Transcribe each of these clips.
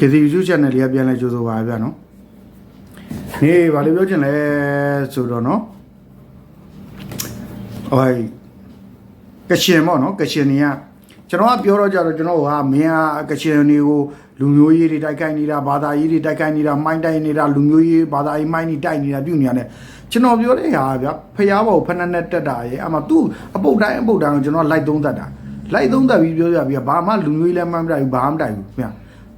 ကစီ YouTube channel လေးကပြန်လဲကြိုးဆိုပါဗျာနော်နေဘာလို့ပြောချင်လဲဆိုတော့နော်ဟိုကရှင်ပေါ့နော်ကရှင်နေကကျွန်တော်ကပြောတော့ကြတော့ကျွန်တော်ကမင်းကကရှင်တွေကိုလူမျိုးရေးတွေတိုက်ခိုက်နေတာဘာသာရေးတွေတိုက်ခိုက်နေတာမိုင်းတိုက်နေတာလူမျိုးရေးဘာသာရေးမိုင်းတွေတိုက်နေတာပြုနေတာ ਨੇ ကျွန်တော်ပြောတဲ့ဟာဗျာဖျားဘောဖက်နဲ့နဲ့တက်တာရဲ့အမှသူ့အပုတ်တိုင်းအပုတ်တိုင်းကိုကျွန်တော်လိုက်သုံးတတ်တာလိုက်သုံးတတ်ပြီးပြောပြပြီးဘာမှလူမျိုးရေးလည်းမတိုက်ဘူးဘာမှမတိုက်ဘူးခင်ဗျာ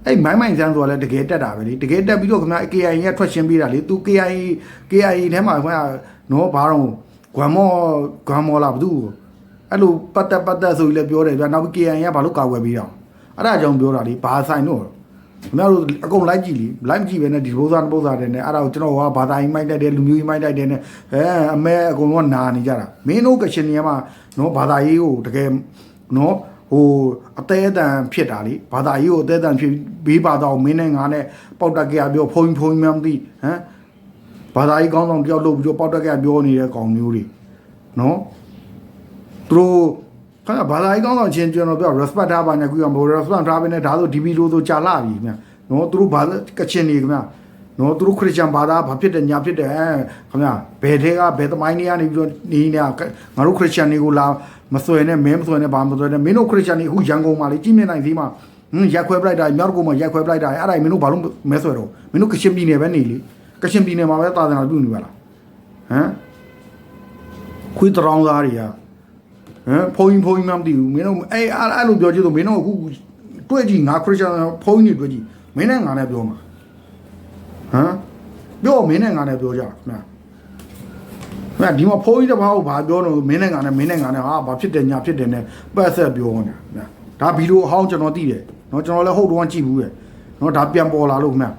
အဲ့မိုင်းမိုင်းဆန်းဆိုတာလည်းတကယ်တက်တာပဲလေတကယ်တက်ပြီးတော့ခင်ဗျာ KIA ရဲ့ထွက်ရှင်းပေးတာလေသူ KIA KIA ထဲမှာခင်ဗျာနော်ဘာတော့ဂွမ်မောဂွမ်မောလာဘာသူအဲ့လိုပတ်သက်ပတ်သက်ဆိုပြီးလည်းပြောတယ်ဗျာနောက်ပြီး KIA ကဘာလို့ကာကွယ်ပေးတာအဲ့ဒါကြောင့်ပြောတာလေဘာဆိုင်တော့ခင်ဗျားတို့အကုန်လိုက်ကြည့်လीလိုက်မကြည့်ပဲနဲ့ဒီဘိုးစားဘိုးစားတဲ့နဲ့အဲ့ဒါကိုကျွန်တော်ကဘာသာရေးမိုက်တိုက်တယ်လူမျိုးရေးမိုက်တိုက်တယ်နဲ့အဲအမဲအကုန်လုံးကနာနေကြတာမင်းတို့ကရှင်နေမှာနော်ဘာသာရေးကိုတကယ်နော် ဟိုအသေးအတန်ဖြစ်တာလေဘာသာရေးကိုအသေးအတန်ဖြစ်ဘေးဘာသာကိုမင်းနဲ့ငါနဲ့ပေါက်တက်ကရပြောဖုံဖုံမှမသိဟမ်ဘာသာရေးကောင်းဆောင်တယောက်လုပ်ပြီးတော့ပေါက်တက်ကရပြောနေတဲ့ကောင်မျိုးတွေနော်သူတို့ခဏဘာသာရေးကောင်းဆောင်ချင်းကျွန်တော်ပြော respect ထားပါနဲ့ခုကမဟုတ် respect ထားပဲနဲ့ဒါဆိုဒီဗီလိုဆိုကြာလာပြီခင်ဗျနော်သူတို့ဘာကချင်နေခင်ဗျ နော်သူတို့ခရစ်ယာန်ဘာသာဘာဖြစ်တယ်ညာဖြစ်တယ်အဲခင်ဗျဘယ်ထဲကဘယ်သမိုင်းတွေကနေပြီးတော့နေနေငါတို့ခရစ်ယာန်တွေကိုလာမဆွဲနဲ့မင်းမဆွဲနဲ့ဘာမဆွဲနဲ့မင်းတို့ခရစ်ယာန်တွေအခုရန်ကုန်မှာလေကြီးမြင့်နိုင်သေးမှာဟင်းရက်ခွဲပလိုက်တာမြောက်ကုန်းမှာရက်ခွဲပလိုက်တာအဲ့ဒါမင်းတို့ဘာလို့မဲဆွဲတော့မင်းတို့ကချင်ပြည်နယ်ပဲနေလေကချင်ပြည်နယ်မှာပဲသာသနာပြုနေပါလားဟမ်ခွေးတောင်သားတွေကဟမ်ဖုန်းဖုန်းမှမသိဘူးမင်းတို့အဲ့အဲ့လိုပြောကြည့်တော့မင်းတို့အခုတွေ့ကြည့်ငါခရစ်ယာန်ဖုန်းတွေတွေ့ကြည့်မင်းနဲ့ငါနဲ့ပြောမှာ ဟမ်ပြောမင်းနဲ့ငါနဲ့ပြောကြခင်ဗျာခင်ဗျာဒီမှာဖုန်းကြီးတစ်ပါးကိုဘာပြောလို့မင်းနဲ့ငါနဲ့မင်းနဲ့ငါနဲ့ဟာဘာဖြစ်တယ်ညာဖြစ်တယ်နဲ့ပတ်ဆက်ပြောနေတာခင်ဗျာဒါဗီဒီယိုအဟောင်းကျွန်တော်သိတယ်နော်ကျွန်တော်လည်းဟုတ်တော့ကြည့်ဘူးတယ်နော်ဒါပြန်ပေါ်လာလို့ခင်ဗျာ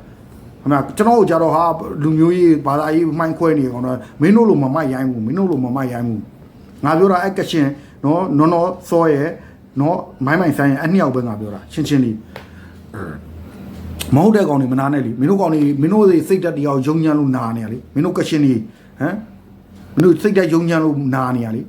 အမကျွန်တော်တို့ကြတော့ဟာလူမျိုးရေးဘာသာရေးမှိုင်းခွဲနေကောင်တော့မင်းတို့လိုမမရိုင်းဘူးမင်းတို့လိုမမရိုင်းဘူးငါပြောတာအဲ့ကရှင်နော်နော်နော်စောရဲ့နော်မိုင်းမိုင်းဆိုင်ရဲ့အနှစ်ယောက်ပဲငါပြောတာချင်းချင်းလေး မဟုတ်တဲ့ကောင်တွေမနာနဲ့လေမင်းတို့ကောင်တွေမင်းတို့တွေစိတ်တက်တရားကိုယုံညံ့လို့နာနေရလေမင်းတို့ကရှင်တွေဟမ်မင်းတို့စိတ်တက်ယုံညံ့လို့နာနေရလေ